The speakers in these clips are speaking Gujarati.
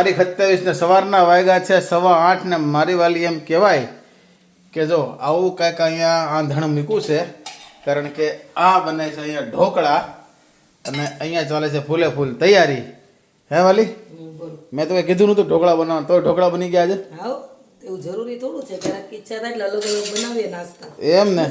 તારીખ સત્યાવીસ ને સવારના વાગ્યા છે સવા આઠ ને મારી વાલી એમ કહેવાય કે જો આવું કાંઈક અહીંયા આંધણ મૂક્યું છે કારણ કે આ બને છે અહીંયા ઢોકળા અને અહીંયા ચાલે છે ફૂલે ફૂલ તૈયારી. હે વાલી? મેં તો કીધું નતું ઢોકળા બનાવવા તો ઢોકળા બની ગયા છે? જરૂરી થોડું છે ઈચ્છા થાય એટલે અલગ અલગ બનાવીએ નાસ્તા. એમ ને?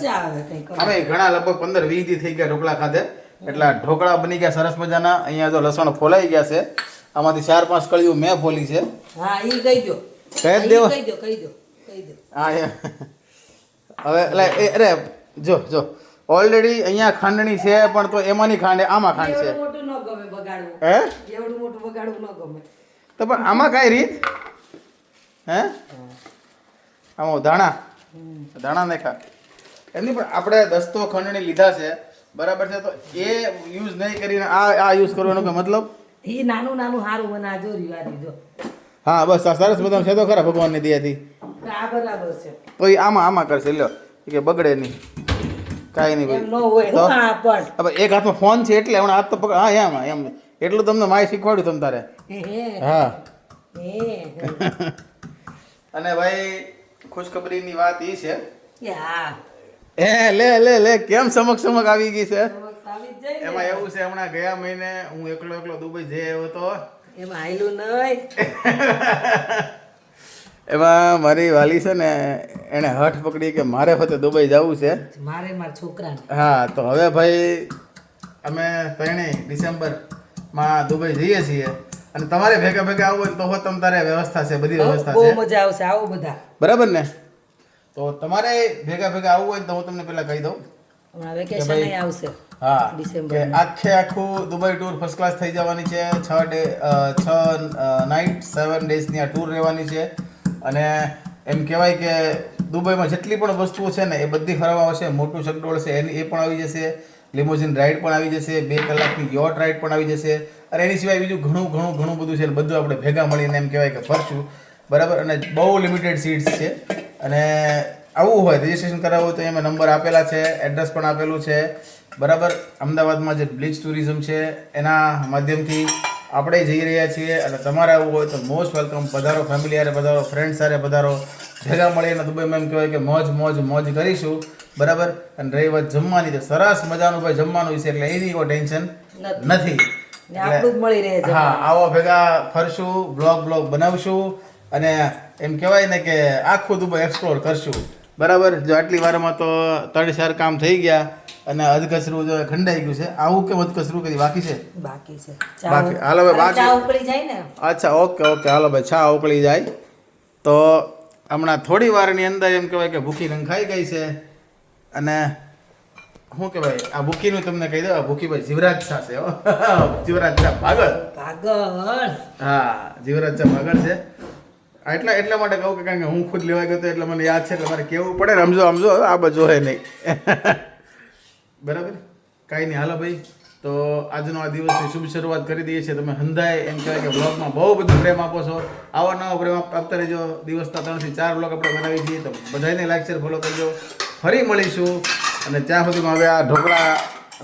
અમે ઘણા લગભગ પંદર વીસ દી થઈ ગયા ઢોકળા ખાધે. એટલે ઢોકળા બની ગયા સરસ મજાના. અહીંયા જો લસણ ફોલાઈ ગયા છે. આમાંથી ચાર પાંચ કળીઓ મેં ફોલી છે. હા ઈ કહી દો કહી જ કહી દો કહી દો કહી દો હા હવે એટલે એ અરે જો જો. ઓલરેડી અહીંયા ખાંડણી છે પણ તો એમાંની ખાંડ આમાં ખાંડ છે. મોટું ન ગમે બગાડવું હે? એવડું મોટું બગાડવું ન ગમે. તો પણ આમાં કાંઈ રીત? હે? આમાં ધાણા. ધાણા નાખા એમની પણ આપણે દસ્તો ખંડણી લીધા છે. બરાબર છે તો એ યુઝ નહીં કરીને આ આ યુઝ કરવાનો કે મતલબ? નાનું નાનું સારું બને રીવા જો હા બસ આ સરસ બધા છે તો ખરા ભગવાનની દયાથી. આ બરાબર છે. તો એ આમાં આમાં કરશે લ્યો. કે બગડે નહીં. કાંઈ નહીં ભાઈ નો હોય હું પણ. હવે એક હાથમાં ફોન છે એટલે હમણાં હાથ તો પકડ હા એમ એમ. એટલું તમને માય શીખવાડ્યું તમ તારે. હે અને ભાઈ ખુશખબરીની વાત એ છે. હા. એ લે લે લે કેમ સમક સમક આવી ગઈ છે? એમાં એવું છે હમણાં ગયા મહિને હું એકલો એકલો દુબઈ જઈ આવ્યો તો. એમાં આયલું નહીં. એમાં મારી વાલી છે ને એને હઠ પકડી કે મારે ફતે દુબઈ જવું છે. મારે મારા છોકરાને. હા તો હવે ભાઈ અમે ત્રણેય ડિસેમ્બરમાં દુબઈ જઈએ છીએ. અને તમારે ભેગા ભેગા આવવું હોય તો હો તમ તારે વ્યવસ્થા છે બધી વ્યવસ્થા બહુ મજા આવશે આવો બધા. બરાબર ને? તો તમારે ભેગા ભેગા આવવું હોય ને તો હું તમને પહેલા કહી દઉં. હમણાં વેકેશન આવશે. હા ડિસેમ્બર આખે આખું દુબઈ ટૂર ફર્સ્ટ ક્લાસ થઈ જવાની છે. છ ડે છ નાઇટ સેવન ડેઝની આ ટૂર રહેવાની છે. અને એમ કહેવાય કે દુબઈમાં જેટલી પણ વસ્તુઓ છે ને એ બધી ફરવા આવશે. મોટું ચકડોળ છે એની એ પણ આવી જશે. લિમોઝિન રાઈડ પણ આવી જશે. બે કલાકની યોટ રાઈડ પણ આવી જશે. અને એની સિવાય બીજું ઘણું ઘણું ઘણું બધું છે બધું આપણે ભેગા મળીને એમ કહેવાય કે ફરશું. બરાબર? અને બહુ લિમિટેડ સીટ્સ છે. અને આવવું હોય રજીસ્ટ્રેશન કરાવવું હોય તો એમાં નંબર આપેલા છે એડ્રેસ પણ આપેલું છે. બરાબર? અમદાવાદમાં જે બ્લીચ ટુરિઝમ છે એના માધ્યમથી આપણે જઈ રહ્યા છીએ અને તમારે આવવું હોય તો મોસ્ટ વેલકમ પધારો ફેમિલી હારે પધારો ફ્રેન્ડ સાથે પધારો. ભેગા મળીને દુબઈમાં એમ કહેવાય કે મોજ મોજ મોજ કરીશું. બરાબર? અને રહી વાત જમવાની. તો સરસ મજાનું ભાઈ જમવાનું છે એટલે એની કોઈ ટેન્શન નથી. હા આવો ભેગા ફરશું બ્લોગ બ્લોગ બનાવશું. અને એમ કહેવાય ને કે આખું દુબઈ એક્સપ્લોર કરશું. બરાબર? જો આટલી વારમાં તો ત્રણ ચાર કામ થઈ ગયા અને અધકચરું જો ખંડાઈ ગયું છે. આવું કેમ અધકચરું કદી બાકી છે? બાકી છે. બાકી. હાલો ભાઈ બાકી. ઉકળી જાય ને? અચ્છા ઓકે ઓકે. હાલો ભાઈ છા ઉકળી જાય. તો હમણાં થોડી વારની અંદર એમ કહેવાય કે ભૂખી રંખાઈ ગઈ છે. અને શું કહેવાય? આ ભૂખીનું તમને કહી દઉં આ ભૂખી ભાઈ જીવરાજ શાહ છે હો. જીવરાજ શાહ ભાગળ. ભાગળ. હા જીવરાજ શાહ ભાગળ છે. એટલા એટલા માટે કહું કે કારણ કે હું ખુદ લેવા ગયો હતો એટલે મને યાદ છે એટલે મારે કેવું પડે. રમજો રમજો આ બધું હે નહીં. બરાબર? કાંઈ નહીં. હાલો ભાઈ, તો આજનો આ દિવસની શુભ શરૂઆત કરી દઈએ છીએ. તમે હંધાય એમ કહેવાય કે બ્લોગમાં બહુ બધું પ્રેમ આપો છો. આવો નવો પ્રેમ આપ- આપતા રહેજો. દિવસના ત્રણથી ચાર બ્લોગ આપણે બનાવી છીએ. તો બધાને લાઈક શેર ફોલો કરજો. ફરી મળીશું. અને ત્યાં સુધીમાં હવે આ ઢોકળા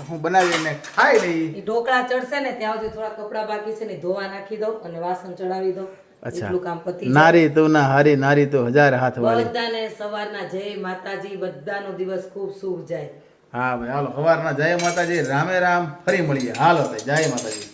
હું બનાવીને ખાઈ લઈ ઢોકળા ચડશે ને, ત્યાં સુધી થોડા કપડાં બાકી છે ને, ધોવા નાખી દઉં અને વાસણ ચડાવી દઉં. અચ્છા. એટલું કામ પતી જાય. નારી તું ના હારી નારી તું હજાર હાથ વાળી. બધાને સવારના જય માતાજી બધાનો દિવસ ખૂબ શુભ જાય. હા ભાઈ હાલો સવારના જય માતાજી રામે રામ ફરી મળીએ. હાલો ભાઈ જય માતાજી.